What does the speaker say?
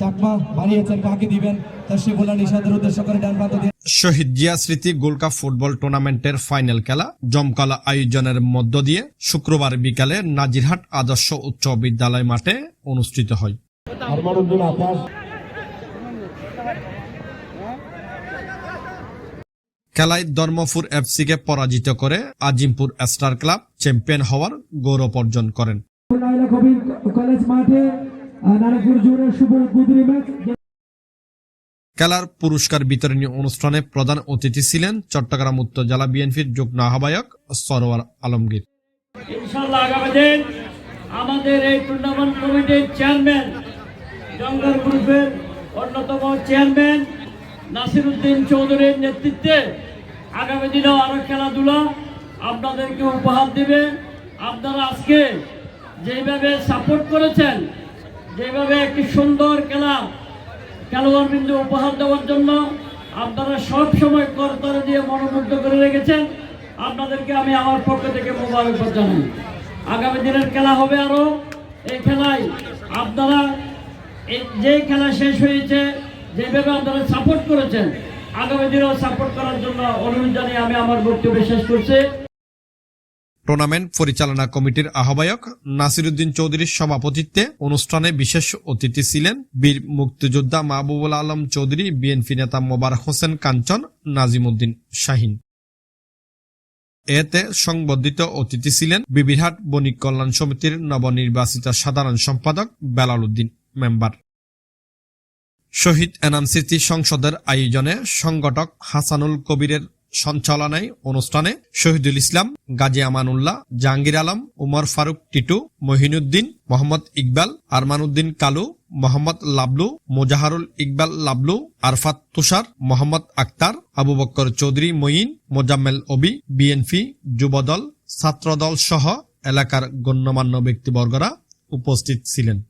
চাকমা বানিয়েছেন কাকে দিবেন? সে বললেন নিষাদের উদ্দেশ্য করে ডান প্রান্ত দিয়ে শহীদ জিয়া স্মৃতি গোল্ড কাপ ফুটবল টুর্নামেন্টের ফাইনাল খেলা জমকালা আয়োজনের মধ্য দিয়ে শুক্রবার বিকালে নাজিরহাট আদর্শ উচ্চ বিদ্যালয় মাঠে অনুষ্ঠিত হয়। খেলায় ধর্মপুর এফসিকে পরাজিত করে আজিমপুর স্টার ক্লাব চ্যাম্পিয়ন হওয়ার গৌরব অর্জন করেন। কলেজ মাঠে নারায়ণপুর জোরের শুভ উদ্বোধনী ম্যাচ খেলার পুরস্কার বিতরণী অনুষ্ঠানে প্রধান অতিথি ছিলেন চট্টগ্রাম উত্তর জেলা বিএনপির যুগ্ম আহ্বায়ক সরোয়ার আলমগীর। আগামী দিন আমাদের এই টুর্নামেন্ট কমিটির চেয়ারম্যান জঙ্গল গ্রুপের অন্যতম চেয়ারম্যান নাসির উদ্দিন চৌধুরীর নেতৃত্বে আগামী দিনেও আরও খেলাধুলা আপনাদেরকে উপহার দিবে। আপনারা আজকে যেভাবে সাপোর্ট করেছেন যেভাবে একটি সুন্দর খেলা খেলোয়াড় বিন্দু উপহার দেওয়ার জন্য আপনারা সব সময় করতরে দিয়ে মনোমুগ্ধ করে রেখেছেন, আপনাদেরকে আমি আমার পক্ষ থেকে মোবারকবাদ জানাই। আগামী দিনের খেলা হবে আরও। এই খেলায় আপনারা যে খেলা শেষ হয়েছে, যেভাবে আপনারা সাপোর্ট করেছেন, আগামী দিনেও সাপোর্ট করার জন্য অনুরোধ জানিয়ে আমি আমার বক্তব্য শেষ করছি। টুর্নামেন্ট পরিচালনা কমিটির আহ্বায়ক নাসিরুদ্দিন চৌধুরীর সভাপতিত্বে অনুষ্ঠানে বিশেষ অতিথি ছিলেন বীর মুক্তিযোদ্ধা মাহবুবুল আলম চৌধুরী, বিএনপি নেতা মোবারক হোসেন কাঞ্চন, নাজিমুদ্দিন শাহিন। এতে সংবর্ধিত অতিথি ছিলেন বিবিরহাট বণিক কল্যাণ সমিতির নবনির্বাচিত সাধারণ সম্পাদক বেলাল উদ্দিন মেম্বার। শহীদ এনাম স্মৃতি সংসদের আয়োজনে সংগঠক হাসানুল কবিরের সঞ্চালনায় অনুষ্ঠানে শহীদুল ইসলাম, গাজী আমানুল্লাহ, জাহাঙ্গীর আলম, উমর ফারুক টিটু, মহিনুদ্দিন, মোহাম্মদ ইকবাল, আরমানুদ্দিন কালু, মোহাম্মদ লাবলু, মোজাহারুল ইকবাল লাবলু, আরফাত তুষার, মোহাম্মদ আক্তার, আবু বক্কর চৌধুরী মঈন, মোজাম্মেল ওবি, বিএনপি যুবদল, ছাত্রদল সহ এলাকার গণ্যমান্য ব্যক্তিবর্গরা উপস্থিত ছিলেন।